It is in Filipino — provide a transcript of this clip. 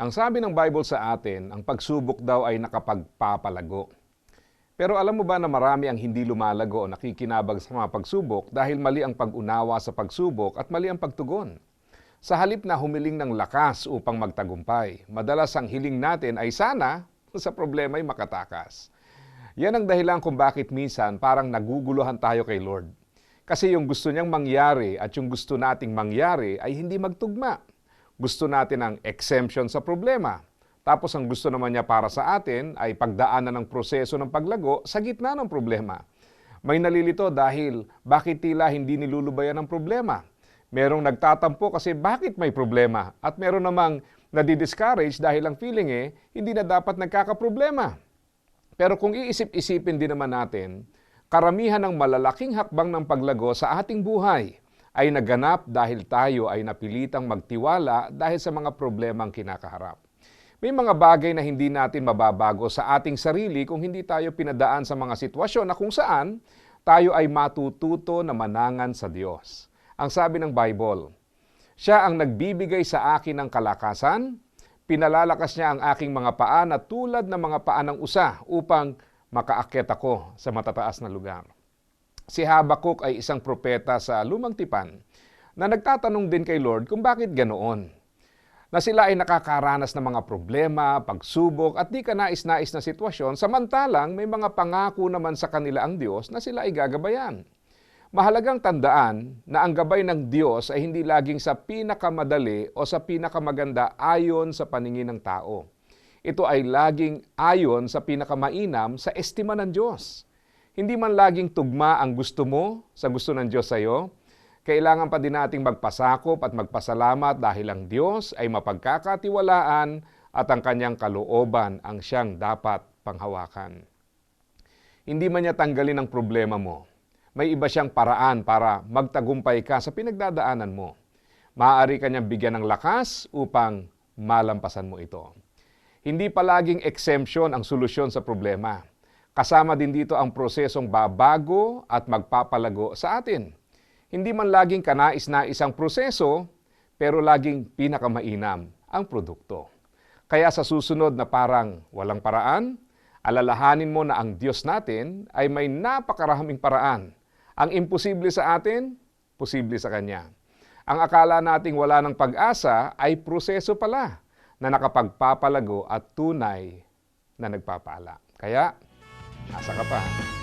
Ang sabi ng Bible sa atin, ang pagsubok daw ay nakapagpapalago. Pero alam mo ba na marami ang hindi lumalago o nakikinabag sa mga pagsubok dahil mali ang pag-unawa sa pagsubok at mali ang pagtugon? Sa halip na humiling ng lakas upang magtagumpay, madalas ang hiling natin ay sana sa problema ay makatakas. Yan ang dahilan kung bakit minsan parang naguguluhan tayo kay Lord. Kasi yung gusto niyang mangyari at yung gusto nating mangyari ay hindi magtugma. Gusto natin ang exemption sa problema. Tapos ang gusto naman niya para sa atin ay pagdaanan ng proseso ng paglago sa gitna ng problema. May nalilito dahil bakit tila hindi nilulubayan ang problema. Merong nagtatampo kasi bakit may problema at meron namang nadidiscourage dahil ang feeling eh, hindi na dapat nagkakaproblema. Pero kung iisip-isipin din naman natin, karamihan ng malalaking hakbang ng paglago sa ating buhay ay naganap dahil tayo ay napilitang magtiwala dahil sa mga problemang kinakaharap. May mga bagay na hindi natin mababago sa ating sarili kung hindi tayo pinadaan sa mga sitwasyon na kung saan tayo ay matututo na manangan sa Diyos. Ang sabi ng Bible, Siya ang nagbibigay sa akin ng kalakasan, pinalalakas niya ang aking mga paa na tulad ng mga paa ng usa upang makaakyat ako sa matataas na lugar. Si Habakuk ay isang propeta sa Lumang Tipan na nagtatanong din kay Lord kung bakit ganoon. Na sila ay nakakaranas ng mga problema, pagsubok at di ka nais-nais na sitwasyon samantalang may mga pangako naman sa kanila ang Diyos na sila ay gagabayan. Mahalagang tandaan na ang gabay ng Diyos ay hindi laging sa pinakamadali o sa pinakamaganda ayon sa paningin ng tao. Ito ay laging ayon sa pinakamainam sa estima ng Diyos. Hindi man laging tugma ang gusto mo sa gusto ng Diyos sa iyo, kailangan pa din nating magpasakop at magpasalamat dahil ang Diyos ay mapagkakatiwalaan at ang kanyang kalooban ang siyang dapat panghawakan. Hindi man niya tanggalin ang problema mo. May iba siyang paraan para magtagumpay ka sa pinagdadaanan mo. Maaari kanyang bigyan ng lakas upang malampasan mo ito. Hindi palaging exemption ang solusyon sa problema. Kasama din dito ang prosesong babago at magpapalago sa atin. Hindi man laging kanais-nais ang proseso, pero laging pinakamainam ang produkto. Kaya sa susunod na parang walang paraan, alalahanin mo na ang Diyos natin ay may napakaraming paraan. Ang imposible sa atin, posible sa Kanya. Ang akala nating wala ng pag-asa ay proseso pala na nakapagpapalago at tunay na nagpapala. Kaya, asa ka pa.